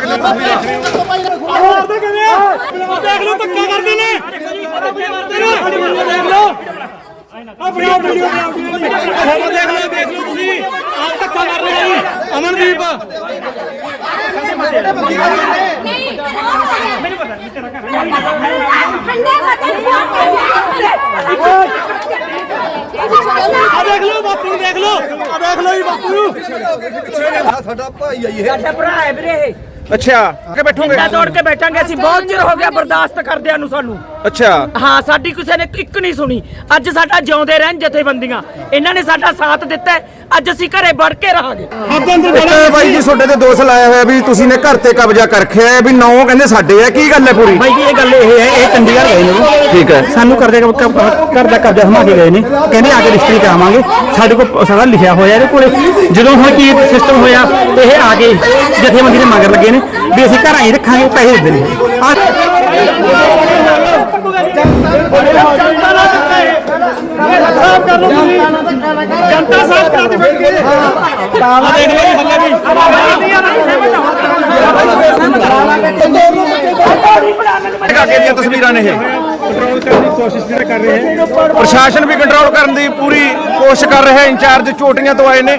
ਸਕਦੇ ਹੋ ਤੁਸੀਂ ਦੇਖ ਰਹੇ ਹੋ ਮਾਰਦੇ ਕਿਵੇਂ ਆ ਦੇਖ ਲਓ ਧੱਕਾ ਕਰਦੇ ਨੇ ਧੱਕੇ ਮਾਰਦੇ ਨੇ ਆਹ ਦੇਖ ਲਓ ਆ ਬਣਾਓ ਵੀਡੀਓ ਬਣਾਓ ਆਹ ਦੇਖ ਲਓ ਦੇਖ ਲਓ ਤੁਸੀਂ ਆਹ ਧੱਕਾ ਕਰ ਰਹੇ ਆ ਜੀ ਅਮਨਦੀਪ ਆ ਦੇਖ ਲਓ ਬਾਪੂ ਨੂੰ ਦੇਖ ਲਓ ਆ ਦੇਖ ਲਓ ਜੀ ਬਾਪੂ ਨੂੰ ਸਾਡਾ ਭਾਈ ਆ ਜੀ ਇਹ ਸਾਡਾ ਭਰਾ ਹੈ ਵੀਰੇ ਇਹ ਅੱਛਾ ਕਿ ਬੈਠੋਗੇ? ਇੰਨਾ ਤੋੜ ਕੇ ਬੈਠਾਂਗੇ ਅਸੀਂ ਬਹੁਤ ਚਿਰ ਹੋ ਗਿਆ ਬਰਦਾਸ਼ਤ ਕਰਦਿਆਂ ਨੂੰ ਸਾਨੂੰ। ਅੱਛਾ। ਹਾਂ ਸਾਡੀ ਕਿਸੇ ਨੇ ਇੱਕ ਨਹੀਂ ਸੁਣੀ। ਅੱਜ ਸਾਡਾ ਜਿਉਂਦੇ ਰਹਿਣ ਜਥੇਬੰਦੀਆਂ। ਇਹਨਾਂ ਨੇ ਸਾਡਾ ਸਾਥ ਦਿੱਤਾ ਹੈ। ਅੱਜ ਅਸੀਂ ਘਰੇ ਵੜ ਕੇ ਰਹਾਂਗੇ। ਆਪਦੇ ਅੰਦਰ ਇੱਕ ਬਾਈ ਜੀ ਤੁਹਾਡੇ ਤੇ ਦੋਸ਼ ਲਾਇਆ ਹੋਇਆ ਵੀ ਤੁਸੀਂ ਨੇ ਘਰ ਤੇ ਕਬਜ਼ਾ ਕਰ ਰੱਖਿਆ ਹੈ ਵੀ ਨੌ ਕਹਿੰਦੇ ਸਾਡੇ ਆ ਕੀ ਗੱਲ ਹੈ ਪੂਰੀ? ਭਾਈ ਜੀ ਇਹ ਗੱਲ ਇਹ ਹੈ ਇਹ ਚੰਡੀਗੜ੍ਹ ਗਏ ਨੇ। ਜੀ। ਠੀਕ ਹੈ। ਸਾਨੂੰ ਕਰਦੇ ਘਰ ਦਾ ਕਬਜ਼ਾ ਹਮਾ ਕੇ ਗਏ ਨੇ। ਕਹਿੰਦੇ ਆ ਕੇ ਰਜਿਸਟਰੀ ਕਰਾਵਾਂਗੇ। ਸਾਡੇ ਕੋਲ ਸਾਰਾ ਲਿਖਿਆ ਹੋਇਆ ਇਹਦੇ ਕੋਲੇ। ਜਦੋਂ ਹੁਣ ਕੀ ਸਿਸਟਮ ਹੋਇਆ ਤੇ ਇਹ ਆ ਕੇ ਜਥੇਬੰਦੀ ਦੇ ਮਗਰ ਲੱਗੇ ਨੇ। ਵੀ ਅਸੀਂ ਘਰਾਂ ਹੀ ਰੱਖਾਂਗੇ ਪੈਸੇ ਦਿੰਦੇ ਨੇ ਆਹ ਜਨਤਾ ਸਾਥ ਕਰਾ ਦੇ ਬੈਠ ਕੇ ਆ ਦੇਖ ਲਓ ਜੀ ਹੱਲੇ ਵੀ ਕਾਕੇ ਦੀਆਂ ਤਸਵੀਰਾਂ ਨੇ ਇਹ। ਕੰਟਰੋਲ ਕਰਨ ਦੀ ਕੋਸ਼ਿਸ਼ ਜਿਹੜਾ ਕਰ ਰਹੇ ਹੈ ਪ੍ਰਸ਼ਾਸਨ ਵੀ ਕੰਟਰੋਲ ਕਰਨ ਦੀ ਪੂਰੀ ਕੋਸ਼ਿਸ਼ ਕਰ ਰਿਹਾ ਹੈ, ਇੰਚਾਰਜ ਚੋਟੀਆਂ ਤੋਂ ਆਏ ਨੇ।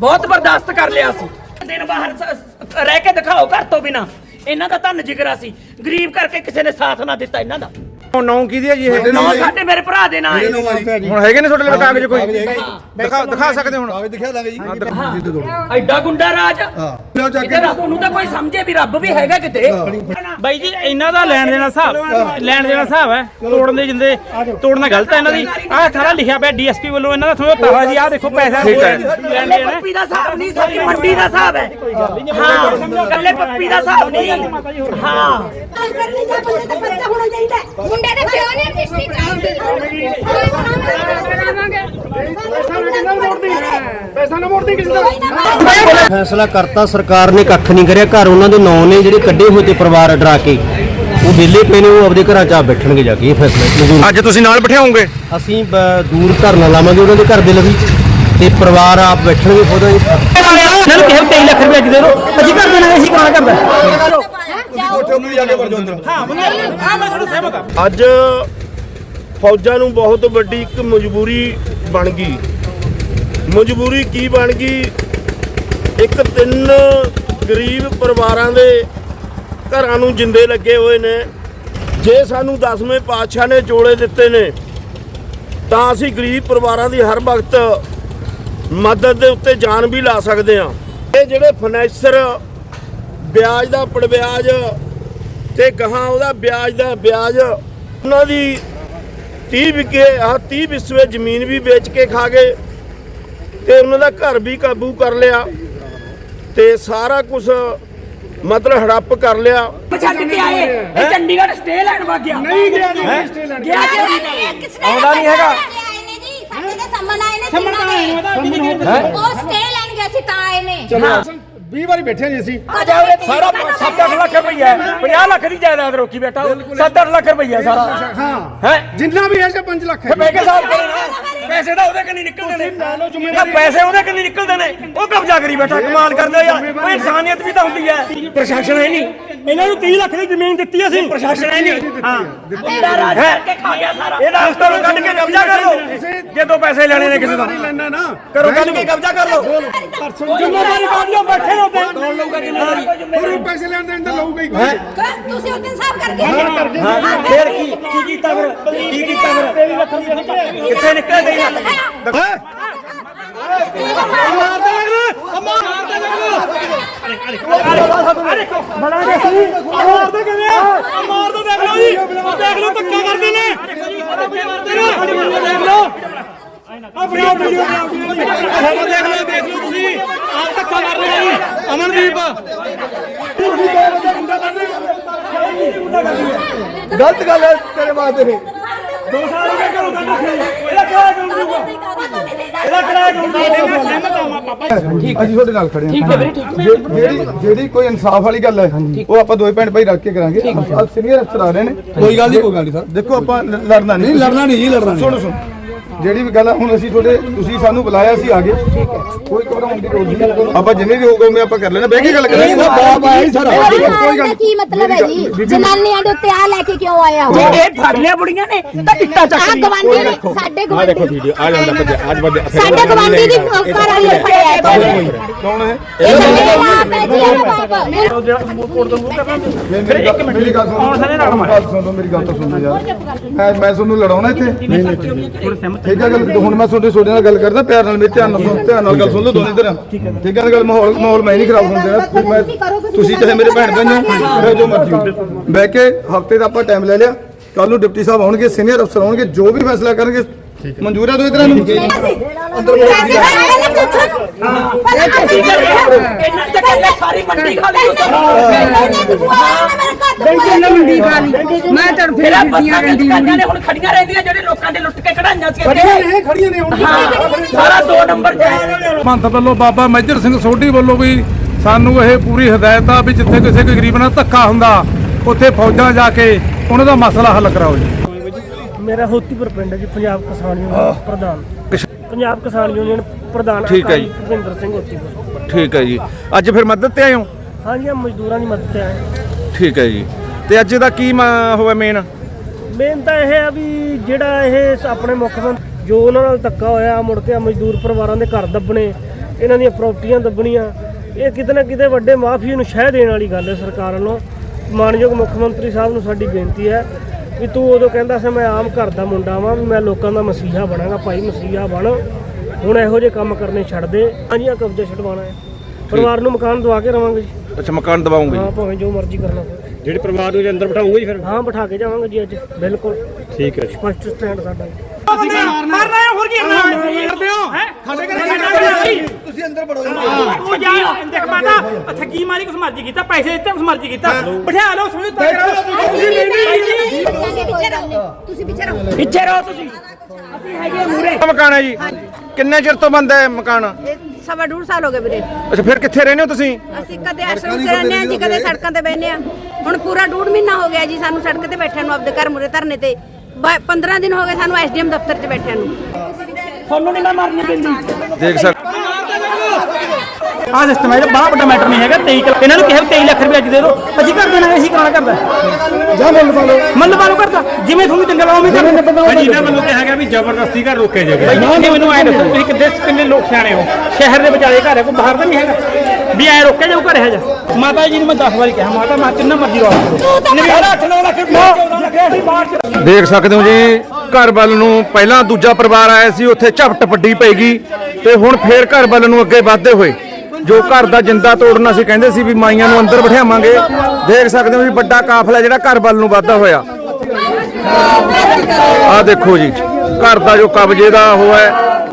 ਬਹੁਤ ਬਰਦਾਸ਼ਤ ਕਰ ਲਿਆ ਸੀ। ਦਿਨ ਬਾਹਰ ਸ- ਰਹਿ ਕੇ ਦਿਖਾਓ ਘਰ ਤੋਂ ਬਿਨਾ। ਇਹਨਾਂ ਦਾ ਧੰਨ ਜਿਗਰਾ ਸੀ। ਗਰੀਬ ਕਰਕੇ ਕਿਸੇ ਨੇ ਸਾਥ ਨਾ ਦਿੱਤਾ ਇਹਨਾਂ ਦਾ। ਨੌ ਕਿਹਦੀ ਹੈ ਜੀ ਇਹ? ਨੌ ਸਾਡੇ ਮੇਰੇ ਭਰਾ ਦੇ ਨਾਂ ਹੈ। ਹੁਣ ਹੈਗੇ ਨੇ ਤੁਹਾਡੇ ਲਈ ਕਾਗਜ਼ ਕੋਈ? ਦਿਖਾ। ਦਿਖਾ ਸਕਦੇ ਹੁਣ। ਕਾਗਜ਼ ਦਿਖਾ ਦਾਂਗੇ ਜੀ। ਐਡਾ ਗੁੰਡਾ ਰਾਜ। ਕਿਤੇ ਰੱਬ ਨੂੰ ਤਾਂ ਕੋਈ ਸਮਝੇ ਵੀ ਰੱਬ ਵੀ ਹੈਗਾ ਕਿਤੇ। ਬਾਈ ਜੀ ਇਹਨਾਂ ਦਾ ਲੈਣ ਦੇਣਾ ਹਿਸਾਬ ਲੈਣ ਦੇਣਾ ਹਿਸਾਬ ਹੈ। ਤੋੜਨ ਦੇ ਜਿੰਦੇ ਤੋੜਨਾ ਗਲਤ ਹੈ ਇਹਨਾਂ ਦੀ। ਆਹ ਸਾਰਾ ਲਿਖਿਆ ਪਿਆ ਡੀਐਸਪੀ ਵੱਲੋਂ ਇਹਨਾਂ ਦਾ ਥੋੜਾ ਤਾਵਾ ਜੀ ਆਹ ਦੇਖੋ ਪੈਸਾ ਠੀਕ ਹੈ। ਲੈਣ ਕੱਲੇ ਦੇਣਾ ਪੱਪੀ ਦਾ ਹਿਸਾਬ ਨਹੀਂ ਸਾਡੀ ਮੰਡੀ ਦਾ ਹਿਸਾਬ ਹੈ। ਹਾਂ। ਕੱਲੇ ਪੱਪੀ ਦਾ ਹਿਸਾਬ ਨਹੀਂ। ਹਾਂ। ਕਰਨੀ ਜਾਂ ਬੰਦੇ ਬੱਚਾ ਹੋਣਾ ਚਾਹੀਦਾ ਹੈ। ਮੁੰਡੇ ਦੇ ਪਿਓ ਨੇ ਰਜਿਸਟਰੀ ਕਰਾਈ ਸੀ ਪੈਸਾ ਨਾ ਮੋੜਦੀ ਕਿਸੇ ਦਾ ਫੈਸਲਾ ਕਰਤਾ ਸਰਕਾਰ ਨੇ ਕੱਖ ਨਹੀਂ ਕਰਿਆ। ਘਰ ਉਹਨਾਂ ਦੇ ਨਾਂ ਨੇ ਜਿਹੜੇ ਕੱਢੇ ਹੋਏ ਤੇ ਪਰਿਵਾਰ ਡਰਾ ਕੇ। ਉਹ ਵਿਹਲੇ ਪਏ ਨੇ ਉਹ ਆਪਦੇ ਘਰਾਂ 'ਚ ਆ ਬੈਠਣਗੇ ਜਾ ਕੇ। ਇਹ ਫੈਸਲਾ ਮਨਜ਼ੂਰ ਅੱਜ ਤੁਸੀਂ ਨਾਲ ਬਿਠਾਓਗੇ ਅਸੀਂ ਬ- ਦੂਰ ਧਰਨਾ ਲਾਵਾਂਗੇ ਉਹਨਾਂ ਦੇ ਘਰ ਦੇ ਲਵੀ। ਤੇ ਪਰਿਵਾਰ ਆਪ ਬੈਠਣਗੇ ਖੁਦ। ਹੀ ਇਹਨਾਂ ਨੂੰ ਕਿਹਾ 23 ਲੱਖ ਰੁਪਏ ਦੇ ਦਿਓ। ਅਸੀਂ ਕਰ ਦੇਣਾ ਅਸੀਂ ਕਰਾਉਣਾ ਕਰਦਾ। ਅੱਜ ਫੌਜਾਂ ਨੂੰ ਬਹੁਤ ਵੱਡੀ ਇੱਕ ਮਜਬੂਰੀ ਬਣ ਗਈ। ਮਜਬੂਰੀ ਕੀ ਬਣ ਗਈ? ਇੱਕ ਤਿੰਨ ਗਰੀਬ ਪਰਿਵਾਰਾਂ ਦੇ ਘਰਾਂ ਨੂੰ ਜਿੰਦੇ ਲੱਗੇ ਹੋਏ ਨੇ। ਜੇ ਸਾਨੂੰ ਦਸਵੇਂ ਪਾਤਸ਼ਾਹ ਨੇ ਜੋੜੇ ਦਿੱਤੇ ਨੇ ਤਾਂ ਅਸੀਂ ਗਰੀਬ ਪਰਿਵਾਰਾਂ ਦੀ ਹਰ ਵਕਤ ਮਦਦ ਦੇ ਉੱਤੇ ਜਾਨ ਵੀ ਲਾ ਸਕਦੇ ਹਾਂ। ਇਹ ਜਿਹੜੇ ਫਾਈਨੈਂਸਰ ਵਿਆਜ ਦਾ ਪੜਵਿਆਜ ਤੇ ਗਾਹਾਂ ਉਹਦਾ ਵਿਆਜ ਦਾ ਵਿਆਜ ਉਹਨਾਂ ਦੀ 30 ਵਿਕੇ ਆ 30 ਵਿਸਵੇ ਜ਼ਮੀਨ ਵੀ ਵੇਚ ਕੇ ਖਾ ਗਏ ਤੇ ਉਹਨਾਂ ਦਾ ਘਰ ਵੀ ਕਾਬੂ ਕਰ ਲਿਆ ਤੇ ਸਾਰਾ ਕੁਝ ਮਤਲਬ ਹੜੱਪ ਕਰ ਲਿਆ। ਛੱਡ ਕੇ ਆਏ ਇਹ ਚੰਡੀਗੜ੍ਹ ਸਟੇ ਲੈਣ ਗਿਆ। ਨਹੀਂ ਗਿਆ ਨਹੀਂ ਗਿਆ ਆਉਂਦਾ ਨਹੀਂ ਹੈਗਾ। ਸਾਡੇ ਦੇ ਸੰਮਨ ਆਏ ਨੇ ਸੰਮਨ ਆਏ ਉਹ ਸਟੇ ਲੈਣ ਗਏ ਸੀ ਤਾਂ ਆਏ ਨੇ। 20 ਵਾਰੀ ਬੈਠੇ ਜੀ ਅਸੀਂ। ਸਾਰਾ 7-8 ਲੱਖ ਰੁਪਈਆ 50 ਲੱਖ ਦੀ ਜਾਇਦਾਦ ਰੋਕੀ ਬੈਠਾ 7-8 ਲੱਖ ਰੁਪਈਆ ਸਾਰਾ। ਹਾਂ। ਹੈ? ਜਿੰਨਾ ਵੀ ਹੈ 5 ਲੱਖ ਹੈ ਮੈਂ ਕੇ ਸਾਥ ਕਰੇ ਨਾ। ਪੈਸੇ ਤਾਂ ਉਹਦੇ ਕੰਨੀ ਨਿਕਲਦੇ ਨੇ। ਨਾ ਪੈਸੇ ਉਹਦੇ ਕੰਨੀ ਨਿਕਲਦੇ ਨੇ। ਉਹ ਕਬਜ਼ਾ ਕਰੀ ਬੈਠਾ ਕਮਾਲ ਕਰਦੇ ਯਾਰ। ਉਹ ਇਨਸਾਨੀਅਤ ਵੀ ਤਾਂ ਹੁੰਦੀ ਹੈ। ਪ੍ਰਸ਼ਾਸਨ ਹੈ ਨਹੀਂ। ਇਹਨਾਂ ਨੂੰ 30 ਲੱਖ ਦੀ ਜ਼ਮੀਨ ਦਿੱਤੀ ਅਸੀਂ। ਪ੍ਰਸ਼ਾਸਨ ਹੈ ਨਹੀਂ। ਹਾਂ। ਮੁੰਡਾ ਰਾਜ ਕਰਕੇ ਖਾ ਗਿਆ ਸਾਰਾ। ਇਹਦਾ ਹਸਤਾ ਨੂੰ ਕੱਢ ਕੇ ਕਬਜ਼ਾ ਕਰ ਲਓ। ਜੇ ਦੋ ਪੈਸੇ ਲੈਣੇ ਨੇ ਕਿਸੇ ਤੋਂ ਲੈਣਾ ਨਾ ਕਰੋ ਕੱਢ ਕੇ ਕਬਜ਼ਾ ਕਰ ਲਓ ਜ਼ਿੰਮੇਵਾਰੀ ਬਾਅਦ ਜੋ ਬੈਠੇ ਹੋ ਤੇ ਕੌਣ ਲਊਗਾ ਜ਼ਿੰਮੇਵਾਰੀ ਹੋਰ ਪੈਸੇ ਲੈਣ ਦੇਣ ਤਾਂ ਲਊਗਾ ਹੀ ਕੋਈ ਤੁਸੀਂ ਉਸ ਦਿਨ ਸਾਫ਼ ਕਰਕੇ ਆਏ ਫੇਰ ਕੀ ਕੀ ਕੀਤਾ ਫਿਰ ਕੀ ਕੀਤਾ ਫਿਰ ਕਿੱਥੇ ਨਿਕਲੇ ਗਈ ਮਾਰਦੇ ਕਿਵੇਂ ਆ ਆਹ ਮਾਰ ਦੋ ਦੇਖ ਲਓ ਜੀ ਆਹ ਦੇਖ ਲਓ ਧੱਕਾ ਕਰਦੇ ਨੇ ਧੱਕੇ ਮਾਰਦੇ ਨੇ ਆਹ ਦੇਖ ਲਓ ਆ ਬਣਾਓ ਵੀਡੀਓ ਬਣਾਓ ਆਹ ਦੇਖ ਲਓ। ਦੇਖ ਲਓ ਤੁਸੀਂ। ਆਹ ਧੱਕਾ ਕਰ ਰਹੇ ਆ ਜੀ ਅਮਨਦੀਪ। ਗਲਤ ਗੱਲ ਹੈ ਤੇਰੇ ਵਾਸਤੇ ਇਹ। ਦੋ ਸਾਲ ਹੋ ਗਏ ਘਰੋਂ ਕੱਢ ਰੱਖੇ ਇਹਦਾ ਕਿਉਂ ਇਹਦਾ ਕਿਰਾਇਆ ਕਿਉਂ ਦੇ ਦੇਣਾ ਸਹਿਮਤ ਹਾਂ ਮੈਂ ਪਾਪਾ। ਅਸੀਂ ਤੁਹਾਡੇ ਨਾਲ ਖੜੇ ਹਾਂ। ਠੀਕ ਹੈ ਵੀਰੇ ਠੀਕ ਜਿਹੜੀ ਜਿਹੜੀ ਕੋਈ ਇਨਸਾਫ ਵਾਲੀ ਗੱਲ ਹੈ ਉਹ ਆਪਾਂ ਦੋਵੇਂ ਭੈਣ ਭਾਈ ਰੱਖ ਕੇ ਕਰਾਂਗੇ। ਸੀਨੀਅਰ ਅਫਸਰ ਆ ਰਹੇ ਨੇ। ਕੋਈ ਗੱਲ ਨਹੀਂ ਕੋਈ ਗੱਲ ਨਹੀਂ ਸਰ। ਦੇਖੋ ਆਪਾਂ ਲ- ਲੜਨਾ ਨਹੀਂ। ਲੜਨਾ ਨਹੀਂ ਜੀ ਲੜਨਾ ਸੁਣੋ ਸੁਣੋ। ਜਿਹੜੀ ਵੀ ਗੱਲ ਆ, ਹੁਣ ਅਸੀਂ ਤੁਹਾਡੇ ਤੁਸੀਂ ਸਾਨੂੰ ਬੁਲਾਇਆ ਸੀ ਆ ਗਏ ਕੋਈ ਘਬਰਾਉਣ ਦੀ ਲੋੜ ਨਹੀਂ ਆਪਾਂ ਜਿੰਨੇ ਵੀ ਹੋਊਗਾ ਮੈਂ ਆਪਾਂ ਕਰ ਲੈਣਾ ਬਹਿ ਕੇ ਗੱਲ ਕਰਾਂਗੇ ਬਾਪ ਆਇਆ ਹੀ ਸਾਰਾ ਕੋਈ ਗੱਲ ਕੀ ਮਤਲਬ ਹੈ ਜੀ ਜਨਾਨੀਆਂ ਦੇ ਉੱਤੇ ਆ ਲੈ ਕੇ ਕਿਉਂ ਆਇਆ ਹੋ ਜੇ ਇਹ ਫੜ ਲਿਆ ਬੁੜੀਆਂ ਨੇ ਤਾਂ ਇੱਟਾਂ ਚੱਕ ਆ ਗਵਾਂਢੀ ਨੇ ਸਾਡੇ ਗਵਾਂਢੀ ਦੇਖੋ ਵੀਡੀਓ ਆ ਜਾਂਦਾ ਅੱਜ ਬੰਦੇ ਸਾਡੇ ਗਵਾਂਢੀ ਦੀ ਘਰ ਵਾਲੀ ਫੜਿਆ ਹੈ ਕੌਣ ਹੈ ਇਹ ਮੇਰੇ ਆਪ ਹੈ ਜੀ ਇਹ ਬਾਪ ਮੇਰੀ ਗੱਲ ਮੇਰੀ ਗੱਲ ਸੁਣੋ ਗੱਲ ਸੁਣੋ ਮੇਰੀ ਗੱਲ ਤਾਂ ਸੁਣੋ ਯਾਰ ਮੈਂ ਮੈਂ ਤੁਹਾਨੂੰ ਲੜਾਉਣਾ ਇੱਥੇ ਠੀਕ ਹੈ ਗੱਲ ਹੁਣ ਮੈਂ ਤੁਹਾਡੇ ਤੁਹਾਡੇ ਨਾਲ ਗੱਲ ਕਰਦਾ ਪਿਆਰ ਨਾਲ ਮੇਰੇ ਧਿਆਨ ਨਾਲ ਸੁਣ ਧਿਆਨ ਨਾਲ ਗੱਲ ਸੁਣ ਲਓ ਦੋਨੇ ਤਰ੍ਹਾਂ ਠੀਕ ਹੈ ਗੱਲ ਮਾਹੌਲ ਮਾਹੌਲ ਮੈਂ ਨਹੀਂ ਖਰਾਬ ਹੋਣ ਦੇਣਾ ਫਿਰ ਮੈਂ ਤੁਸੀਂ ਚਾਹੇ ਮੇਰੇ ਭੈਣ ਭਾਈ ਹੋ ਜੋ ਮਰਜ਼ੀ ਬਹਿ ਕੇ ਹਫ਼ਤੇ ਦਾ ਆਪਾਂ ਟਾਈਮ ਲੈ ਲਿਆ। ਕੱਲ ਨੂੰ ਡਿਪਟੀ ਸਾਹਿਬ ਆਉਣਗੇ ਸੀਨੀਅਰ ਅਫਸਰ ਆਉਣਗੇ ਜੋ ਵੀ ਫੈਸਲਾ ਕਰਨਗੇ ਮਨਜ਼ੂਰ ਹੈ। ਦੋਵੇਂ ਤਰ੍ਹਾਂ ਨੂੰ ਇਹਨਾਂ ਨੇ ਤਾਂ ਕਹਿੰਦੇ ਸਾਰੀ ਮੰਡੀ ਮੰਡੀ ਮੈਂ ਤਾਂ ਫਿਰ ਆ ਬੱਸਾਂ ਵਿੱਚ ਕਾਈਆਂ ਨੇ ਹੁਣ ਖੜੀਆਂ ਰਹਿੰਦੀਆਂ ਜਿਹੜੇ ਲੋਕਾਂ ਦੇ ਲੁੱਟ ਕੇ ਕਢਾਈਆਂ ਸੀ ਖੜੀਆਂ ਨੇ ਖੜੀਆਂ ਨੇ ਹੁਣ ਸਾਰਾ 2 ਨੰਬਰ ਜਾਏ ਮੰਤ ਵੱਲੋਂ ਬਾਬਾ ਮੇਜਰ ਸਿੰਘ ਸੋਢੀ ਵੱਲੋਂ ਵੀ ਸਾਨੂੰ ਇਹ ਪੂਰੀ ਹਦਾਇਤ ਆ ਵੀ ਜਿੱਥੇ ਕਿਸੇ ਕੋਈ ਗਰੀਬ ਨਾਲ ਧੱਕਾ ਹੁੰਦਾ ਉੱਥੇ ਫੌਜਾਂ ਜਾ ਕੇ ਉਹਨਾਂ ਦਾ ਮਸਲਾ ਹੱਲ ਕਰਾਓ ਜੀ। ਮੇਰਾ ਹੋਤੀਪੁਰ ਪਿੰਡ ਹੈ ਜੀ ਪੰਜਾਬ ਕਿਸਾਨ ਯੂਨੀਅਨ ਪ੍ਰਧਾਨ। ਪੰਜਾਬ ਕਿਸਾਨ ਯੂਨੀਅਨ ਪ੍ਰਧਾਨ ਠੀਕ ਹੈ ਜੀ। ਅਕਾਲੀ ਭੁਪਿੰਦਰ ਸਿੰਘ ਹੋਤੀਪੁਰ। ਠੀਕ ਹੈ ਜੀ। ਅੱਜ ਫਿਰ ਮਦਦ ਤੇ ਆਏ ਹੋ? ਹਾਂਜੀ ਆ ਮਜ਼ਦੂਰਾਂ ਦੀ ਮਦਦ ਤੇ ਆਏ ਠੀਕ ਹੈ ਜੀ। ਤੇ ਅੱਜ ਦਾ ਕੀ ਹੋਇਆ ਮੇਨ ਮੇਨ ਤਾਂ ਇਹ ਆ ਵੀ ਜਿਹੜਾ ਇਹ ਸ- ਆਪਣੇ ਮੁੱਖ ਮੰਤਰੀ ਜੋ ਉਹਨਾਂ ਨਾਲ ਧੱਕਾ ਹੋਇਆ ਮੁੜ ਕੇ ਮਜ਼ਦੂਰ ਪਰਿਵਾਰਾਂ ਦੇ ਘਰ ਦੱਬਣੇ ਇਹਨਾਂ ਦੀਆਂ ਪ੍ਰਾਪਰਟੀਆਂ ਦੱਬਣੀਆਂ ਇਹ ਕਿਤੇ ਨਾ ਕਿਤੇ ਵੱਡੇ ਮਾਫੀਏ ਨੂੰ ਸ਼ਹਿ ਦੇਣ ਵਾਲੀ ਗੱਲ ਹੈ ਸਰਕਾਰ ਵੱਲੋਂ। ਮਾਨਯੋਗ ਮੁੱਖ ਮੰਤਰੀ ਸਾਹਿਬ ਨੂੰ ਸਾਡੀ ਬੇਨਤੀ ਹੈ ਵੀ ਤੂੰ ਉਦੋਂ ਕਹਿੰਦਾ ਸੀ ਮੈਂ ਆਮ ਘਰ ਦਾ ਮੁੰਡਾ ਵਾਂ ਵੀ ਮੈਂ ਲੋਕਾਂ ਦਾ ਮਸੀਹਾ ਬਣਾਂਗਾ ਭਾਈ ਮਸੀਹਾ ਬਣ। ਹੁਣ ਇਹੋ ਜਿਹੇ ਕੰਮ ਕਰਨੇ ਛੱਡ ਦੇ ਹਾਂਜੀ ਆ ਕਬਜ਼ਾ ਛਡਵਾਉਣਾ ਹੈ। ਪਰਿਵਾਰ ਨੂੰ ਮਕਾਨ ਦਵਾ ਕੇ ਰਵਾਂਗੇ ਜੀ। ਅੱਛਾ ਮਕਾਨ ਦਵਾਉਂਗੇ ਹਾਂ ਭਾਵੇਂ ਜੋ ਮਰਜ਼ੀ ਕਰਨਾ ਪਵੇ ਜਿਹੜੇ ਪਰਿਵਾਰ ਨੂੰ ਅੰਦਰ ਬਿਠਾਉਂਗੇ ਜੀ ਫਿਰ? ਹਾਂ ਬਿਠਾ ਕੇ ਜਾਵਾਂਗੇ ਜੀ ਅੱਜ ਬਿਲਕੁਲ। ਠੀਕ ਹੈ ਸਪਸ਼ਟ ਸਟੈਂਡ ਸਾਡਾ ਜੀ। ਮਰਨਾ? ਹੈ ਹੋਰ ਕੀ ਕਰਨਾ ਕਰਦੇ ਹੋ ਹੈ। ਸਾਡੇ ਘਰੇ ਤੁਸੀਂ ਅੰਦਰ ਵੜੋ। ਤੂੰ ਜਾ ਦੇਖ ਮਾਤਾ ਠੱਗੀ ਮਾਰੀ ਕੁਛ ਮਰਜ਼ੀ ਕੀਤਾ ਪੈਸੇ ਦਿੱਤੇ ਕੁਛ ਮਰਜ਼ੀ ਕੀਤਾ। ਬਿਠਾ ਲਓ ਸਮਝ ਤੱਕ ਤੁਸੀਂ ਨਹੀਂ ਨਹੀਂ ਤੁਸੀਂ ਪਿੱਛੇ ਰਹੋ। ਤੁਸੀਂ ਪਿੱਛੇ ਰਹੋ। ਪਿੱਛੇ ਰਹੋ ਤੁਸੀਂ। ਅਸੀਂ ਹੈਗੇ ਮੂਰੇ ਮਕਾਨ ਹੈ ਜੀ। ਕਿੰਨੇ ਚਿਰ ਤੋਂ ਬੰਦ ਹੈ ਮਕਾਨ? ਸਵਾ ਡੂਢ ਸਾਲ ਹੋ ਗਏ ਵੀਰੇ। ਅੱਛਾ ਫਿਰ ਕਿੱਥੇ ਰਹਿੰਦੇ ਹੋ ਤੁਸੀਂ? ਅਸੀਂ ਕਦੇ ਆਸ਼ਰਮ 'ਚ ਰਹਿੰਦੇ ਹਾਂ ਜੀ ਕਦੇ ਸੜਕਾਂ ਤੇ ਬੈਠਨੇ ਆ ਹੁਣ ਪੂਰਾ ਡੂਢ ਮਹੀਨਾ ਹੋ ਗਿਆ ਜੀ ਸਾਨੂੰ ਸੜਕ ਤੇ ਬੈਠਿਆਂ ਨੂੰ ਆਪਦੇ ਘਰ ਮੁਰੇ ਧਰਨੇ ਤੇ। 15 ਦਿਨ ਹੋ ਗਏ ਸਾਨੂੰ ਐਸਡੀਐਮ ਦਫ਼ਤਰ 'ਚ ਬੈਠਿਆਂ ਨੂੰ। ਤੁਹਾਨੂੰ ਨਹੀਂ ਮੈਂ ਮਾਰਨੀ ਪੈਂਦੀ। ਦੇਖ ਸਕ ਆਹ ਸਿਸਟਮ ਹੈ ਬੜਾ ਵੱਡਾ ਮੈਟਰ ਨਹੀਂ ਹੈਗਾ 23 ਇਹਨਾਂ ਨੂੰ ਕਿਹਾ 23 ਲੱਖ ਰੁਪਏ ਅੱਜ ਦੇ ਦਿਓ। ਅਸੀਂ ਕਰ ਦੇਣਾ ਅਸੀਂ ਕਰਾਣਾ ਕਰਦਾ। ਜਾ ਮੁੱਲ ਪਾ ਲਓ। ਮੁੱਲ ਪਾ ਲਓ ਕਰਦਾ ਜਿਵੇਂ ਤੁਹਾਨੂੰ ਚੰਗਾ ਲਾਓ ਉਵੇਂ ਕਰ ਭਾਜੀ ਇਹਨਾਂ ਵੱਲੋਂ ਕਿਹਾ ਗਿਆ ਵੀ ਜ਼ਬਰਦਸਤੀ ਘਰ ਰੋਕੇ ਜਾਵੇ ਨਹੀਂ ਮੈਨੂੰ ਐ ਦੱਸੋ ਤੁਸੀਂ ਕਿੱਦੇ ਕਿੰਨੇ ਲੋਕ ਸਿਆਣੇ ਹੋ? ਸ਼ਹਿਰ ਦੇ ਵਿਚਾਲੇ ਘਰ ਹੈ ਕੋਈ ਬਾਹਰ ਤਾਂ ਨਹੀਂ ਹੈਗਾ? ਵੀ ਐ ਰੋਕਿਆ ਜਾਊ ਘਰ ਹੈ ਜਾ ਮਾਤਾ ਜੀ ਨੂੰ ਮੈਂ 10 ਵਾਰੀ ਕਿਹਾ ਮਾਤਾ ਮੈਂ ਕਿੰਨਾ ਮਰਜ਼ੀ ਰੋਕ ਇਹਨੇ ਵੀ 8 9 ਲੱਖ ਰੁਪਏ ਬਾਹਰ ਦੇਖ ਸਕਦੇ ਹੋ ਜੀ ਘਰ ਵੱਲ ਨੂੰ ਪਹਿਲਾਂ ਦੂਜਾ ਪਰਿਵਾਰ ਆਇਆ ਸੀ ਉੱਥੇ ਝਪਟ ਵੱਡੀ ਪੈਗੀ ਤੇ ਹੁਣ ਫੇਰ ਘਰ ਵੱਲ ਨੂੰ ਅੱਗੇ ਵਧਦੇ ਹੋਏ। ਜੋ ਘਰ ਦਾ ਜਿੰਦਾ ਤੋੜਨਾ ਸੀ ਕਹਿੰਦੇ ਸੀ ਵੀ ਮਾਈਆਂ ਨੂੰ ਅੰਦਰ ਬਿਠਾਵਾਂਗੇ। ਦੇਖ ਸਕਦੇ ਹੋ ਜੀ ਵੱਡਾ ਕਾਫਲਾ ਜਿਹੜਾ ਘਰ ਵੱਲ ਨੂੰ ਵਧਦਾ ਹੋਇਆ। ਆਹ ਦੇਖੋ ਜੀ ਘਰ ਦਾ ਜੋ ਕਬਜ਼ੇ ਦਾ ਉਹ ਹੈ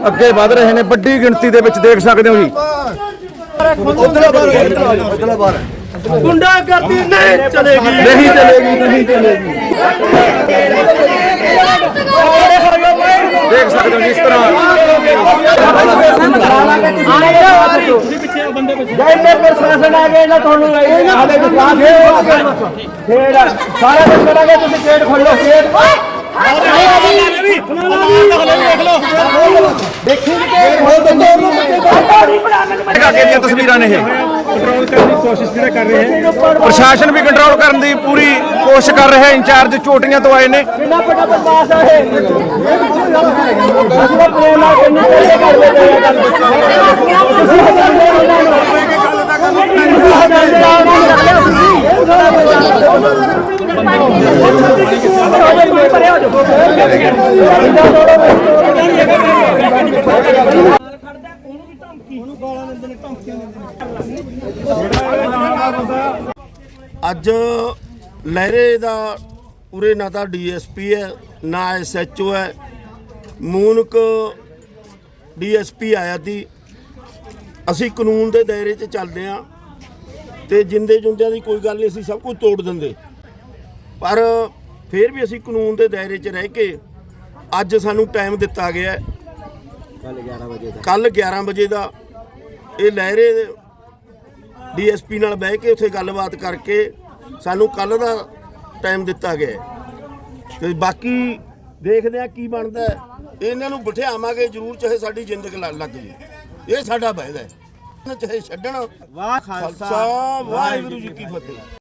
ਅੱਗੇ ਵਧ ਰਹੇ ਨੇ ਵੱਡੀ ਗਿਣਤੀ ਦੇ ਵਿੱਚ ਦੇਖ ਸਕਦੇ ਹੋ ਜੀ। ਗੁੰਡਾ ਕਰਦੀ ਨਹੀਂ ਚਲੇਗੀ। ਨਹੀਂ ਚਲੇਗੀ ਨਹੀਂ ਚਲੇਗੀ। ਦੇਖ ਸਕਦੇ ਹੋ ਜੀ ਇਸ ਤਰ੍ਹਾਂ। ਜੈਨੇ ਪ੍ਰਸ਼ਾਸਨ ਆ ਗਏ ਇਹਨਾਂ ਤੁਹਾਨੂੰ ਫੇਰ ਸਾਰਾ ਕੁਝ ਕਰਾਂਗੇ ਤੁਸੀਂ ਗੇਟ ਖੋਲੋ ਗੇਟ ਦੀਆਂ ਤਸਵੀਰਾਂ ਨੇ ਇਹ। ਕੰਟਰੋਲ ਕਰਨ ਦੀ ਕੋਸ਼ਿਸ਼ ਜਿਹੜਾ ਕਰ ਰਹੇ ਹੈ। ਪ੍ਰਸ਼ਾਸਨ ਵੀ ਕੰਟਰੋਲ ਕਰਨ ਦੀ ਪੂਰੀ ਕੋਸ਼ਿਸ਼ ਕਰ ਰਿਹਾ ਹੈ। ਇੰਚਾਰਜ ਚੋਟੀਆਂ ਤੋਂ ਆਏ ਨੇ। ਕਿੰਨਾ ਵੱਡਾ ਬਦਮਾਸ਼ ਆ ਇਹ? ਅਸੀਂ ਤਾਂ ਪ੍ਰੇਮ ਨਾਲ ਕਹਿੰਦੇ ਪਹਿਲੇ ਕਰ ਲੈਂਦੇ ਆ। ਗੱਲ ਤੁਸੀਂ ਹਜ਼ਾਰ ਉਹਨਾਂ ਨੂੰ ਤੁਸੀਂ ਹਜ਼ਾਰ ਦੇ ਨਾਲ ਨਹੀਂ ਰੱਖਿਆ ਅੱਜ ਲਹਿਰੇ ਦਾ ਉਰੇ ਨਾ ਤਾਂ ਡੀਐਸਪੀ ਹੈ, ਨਾ ਐਸਐਚਓ ਹੈ। ਮੂਨਕ ਡੀਐਸਪੀ ਆਇਆ ਸੀ। ਅਸੀਂ ਕਾਨੂੰਨ ਦੇ ਦਾਇਰੇ 'ਚ ਚੱਲਦੇ ਆ ਤੇ ਜਿੰਦੇ ਜੁੰਦਿਆਂ ਦੀ ਕੋਈ ਗੱਲ ਨਹੀਂ, ਅਸੀਂ ਸਭ ਕੁਝ ਤੋੜ ਦਿੰਦੇ। ਪਰ ਫਿਰ ਵੀ ਅਸੀਂ ਕਾਨੂੰਨ ਦੇ ਦਾਇਰੇ 'ਚ ਰਹਿ ਕੇ ਅੱਜ ਸਾਨੂੰ ਟਾਈਮ ਦਿੱਤਾ ਗਿਆ ਹੈ। ਕੱਲ 11 ਵਜੇ ਦਾ ਇਹ ਲਹਿਰੇ ਡੀਐਸਪੀ ਨਾਲ ਬਹਿ ਕੇ ਉੱਥੇ ਗੱਲਬਾਤ ਕਰਕੇ ਸਾਨੂੰ ਕੱਲ ਦਾ ਟਾਈਮ ਦਿੱਤਾ ਗਿਆ ਹੈ। ਤੇ ਬਾਕੀ ਦੇਖਦੇ ਆ ਕੀ ਬਣਦਾ ਹੈ। ਇਹਨਾਂ ਨੂੰ ਬਿਠਾਵਾਂਗੇ ਜ਼ਰੂਰ ਚਾਹੇ ਸਾਡੀ ਜ਼ਿੰਦਗੀ ਲ- ਲੱਗ ਜੇ। ਇਹ ਸਾਡਾ ਵਾਅਦਾ ਹੈ। ਚਾਹੇ ਛੱਡਣ। ਵਾਹ ਖਾਲਸਾ ਵਾਹਿਗੁਰੂ ਜੀ ਕੀ ਫਤਿਹ।